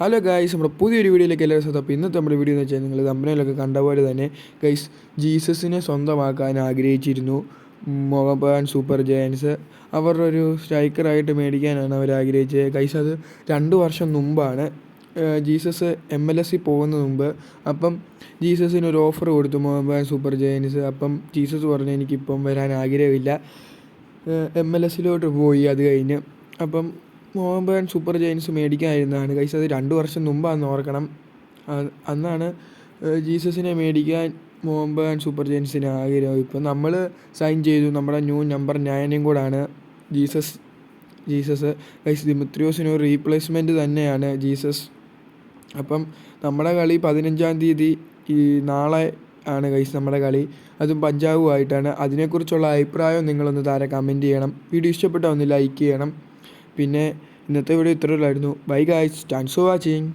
Hello guys നമ്മുടെ പുതിയൊരു വീഡിയോയിലേക്ക് എല്ലാവരും സ്വന്തം അപ്പോൾ ഇന്നത്തെ നമ്മുടെ വീഡിയോ എന്ന് വെച്ചാൽ നിങ്ങൾ തമ്പനയിലൊക്കെ കണ്ട പോലെ തന്നെ ഗൈസ് ജീസസിനെ സ്വന്തമാക്കാൻ ആഗ്രഹിച്ചിരുന്നു. മോഹൻബാൻ സൂപ്പർ ജയൻസ് അവരുടെ ഒരു സ്ട്രൈക്കറായിട്ട് മേടിക്കാനാണ് അവർ ആഗ്രഹിച്ചത്. ഗൈസ് അത് രണ്ട് വർഷം മുമ്പാണ് Jesus M L S C പോകുന്ന മുമ്പ്. അപ്പം ജീസസിന് ഒരു ഓഫർ കൊടുത്തു മോഹൻബാൻ സൂപ്പർ ജയൻസ്. അപ്പം ജീസസ് പറഞ്ഞു എനിക്കിപ്പം വരാൻ ആഗ്രഹമില്ല. എം എൽ എസിലോട്ട് പോയി അത് കഴിഞ്ഞ്. അപ്പം മോഹൻബാൻ സൂപ്പർ ജയൻസ് മേടിക്കാനിരുന്നതാണ് കൈസ് അത് രണ്ട് വർഷം മുമ്പാണെന്ന് ഓർക്കണം. അന്നാണ് ജീസസിനെ മേടിക്കാൻ മോഹൻബാൻ സൂപ്പർ ജയൻസിന് ആഗ്രഹം. ഇപ്പം നമ്മൾ സൈൻ ചെയ്തു. നമ്മുടെ ന്യൂ നമ്പർ നയനും കൂടാണ്. Jesus Jesus. കൈസ് ദിമിത്രിയോസിന് ഒരു റീപ്ലേസ്മെന്റ് തന്നെയാണ് ജീസസ്. അപ്പം നമ്മുടെ കളി പതിനഞ്ചാം തീയതി ഈ നാളെ ആണ് കൈസ് നമ്മുടെ കളി. അതും പഞ്ചാബുമായിട്ടാണ്. അതിനെക്കുറിച്ചുള്ള അഭിപ്രായം നിങ്ങളൊന്ന് താരെ കമന്റ് ചെയ്യണം. വീഡിയോ ഇഷ്ടപ്പെട്ടാൽ ഒന്ന് ലൈക്ക് ചെയ്യണം. പിന്നെ ഇന്നത്തെ video ഇത്രയുള്ളായിരുന്നു bye guys thanks for watching